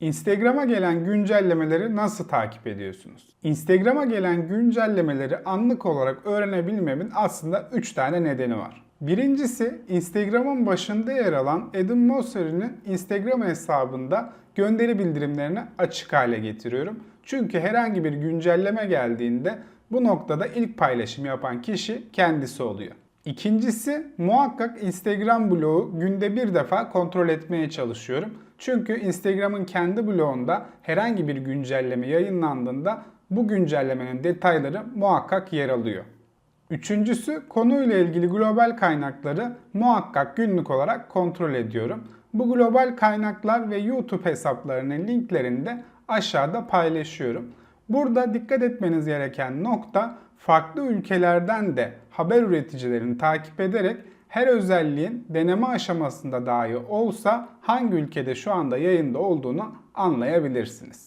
Instagram'a gelen güncellemeleri nasıl takip ediyorsunuz? Instagram'a gelen güncellemeleri anlık olarak öğrenebilmemin aslında 3 tane nedeni var. Birincisi Instagram'ın başında yer alan Adam Mosseri'nin Instagram hesabında gönderi bildirimlerini açık hale getiriyorum. Çünkü herhangi bir güncelleme geldiğinde bu noktada ilk paylaşım yapan kişi kendisi oluyor. İkincisi muhakkak Instagram bloğu günde bir defa kontrol etmeye çalışıyorum. Çünkü Instagram'ın kendi bloğunda herhangi bir güncelleme yayınlandığında bu güncellemenin detayları muhakkak yer alıyor. Üçüncüsü konuyla ilgili global kaynakları muhakkak günlük olarak kontrol ediyorum. Bu global kaynaklar ve YouTube hesaplarının linklerini de aşağıda paylaşıyorum. Burada dikkat etmeniz gereken nokta farklı ülkelerden de haber üreticilerini takip ederek her özelliğin deneme aşamasında dahi olsa hangi ülkede şu anda yayında olduğunu anlayabilirsiniz.